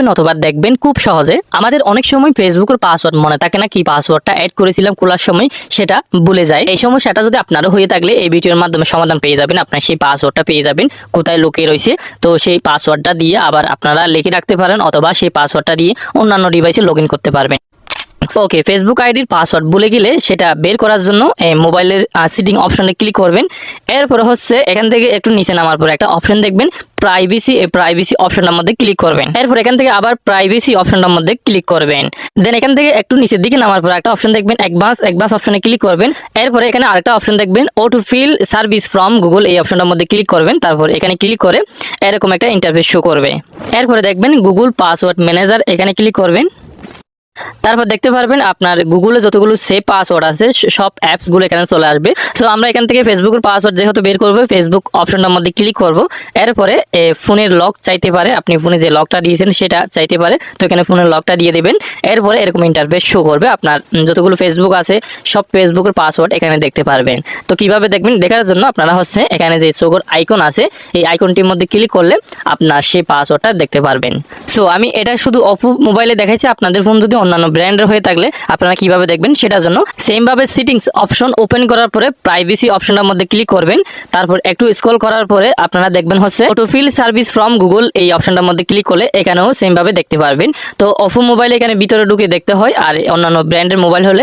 করবেন অথবা দেখবেন খুব সহজে। আমাদের অনেক সময় ফেসবুকের পাসওয়ার্ড মনে থাকে না, কি পাসওয়ার্ডটা অ্যাড করেছিলাম খোলার সময় সেটা ভুলে যায়। এই সমস্যাটা যদি আপনারও হয়ে থাকলে এই ভিডিওর মাধ্যমে সমাধান পেয়ে যাবেন, আপনার সেই পাসওয়ার্ডটা পেয়ে যাবেন, কোথায় লুকিয়ে রয়েছে। তো সেই পাসওয়ার্ডটা দিয়ে আবার আপনারা লিখে রাখতে পারেন অথবা সেই পাসওয়ার্ডটা দিয়ে অন্যান্য ডিভাইসে লগ করতে পারবেন। ওকে ফেসবুক আইডির পাসওয়ার্ড ভুলে গেলে সেটা বের করার জন্য মোবাইলের সিটিং অপশনে ক্লিক করবেন। এরপরে হচ্ছে এখান থেকে একটু নিচে নামার পরে একটা অপশন দেখবেন প্রাইভেসি এই প্রাইভেসি অপশনটার মধ্যে ক্লিক করবেন। এরপর এখান থেকে আবার প্রাইভেসি অপশনটার মধ্যে ক্লিক করবেন। দেন এখান থেকে একটু নিচের দিকে নামার পর একটা অপশন দেখবেন অ্যাডভান্স অ্যাডভান্স অপশনে ক্লিক করবেন। এরপরে এখানে আরেকটা অপশন দেখবেন auto fill service from Google এই অপশনটার মধ্যে ক্লিক করবেন। তারপর এখানে ক্লিক করে এরকম একটা ইন্টারফেস শো করবে। এরপরে দেখবেন গুগল পাসওয়ার্ড ম্যানেজার এখানে ক্লিক করবেন। তারপর দেখতে পারবেন আপনার গুগলে যতগুলো সেভ পাসওয়ার্ড আছে সব অ্যাপসগুলো এখানে চলে আসবে। সো আমরা এখান থেকে ফেসবুকের পাসওয়ার্ড যেহেতু বের করব ফেসবুক অপশনটার মধ্যে ক্লিক করব। এরপরে ফোনের লক চাইতে পারে। আপনি ফোনে যে লকটা দিয়েছেন, সেটা চাইতে পারে। তো এখানে ফোনের লকটা দিয়ে দেবেন। এরপরে এরকম ইন্টারফেস শো করবে। আপনার যতগুলো ফেসবুক আছে, সব ফেসবুকের পাসওয়ার্ড এখানে দেখতে পারবেন। তো কীভাবে দেখবেন? দেখার জন্য আপনারা হচ্ছে এখানে যে চোখের আইকন আছে, এই আইকনটির মধ্যে ক্লিক করলে আপনার সেই পাসওয়ার্ডটা দেখতে পারবেন। সো আমি এটা শুধু অপো মোবাইলে দেখাইছি। আপনাদের ফোন যদি অন্যান্য ব্র্যান্ডের হয়ে থাকলে আপনারা কীভাবে দেখবেন সেটার জন্য সেমভাবে সিটিংস অপশন ওপেন করার পরে প্রাইভেসি অপশনটার মধ্যে ক্লিক করবেন। তারপর একটু স্ক্রল করার পরে আপনারা দেখবেন হচ্ছে অটোফিল সার্ভিস ফ্রম গুগল এই অপশনটার মধ্যে ক্লিক করলে এখানেও সেমভাবে দেখতে পারবেন। তো অফো মোবাইল এখানে ভিতরে ঢুকে দেখতে হয় আর অন্যান্য ব্র্যান্ডের মোবাইল হলে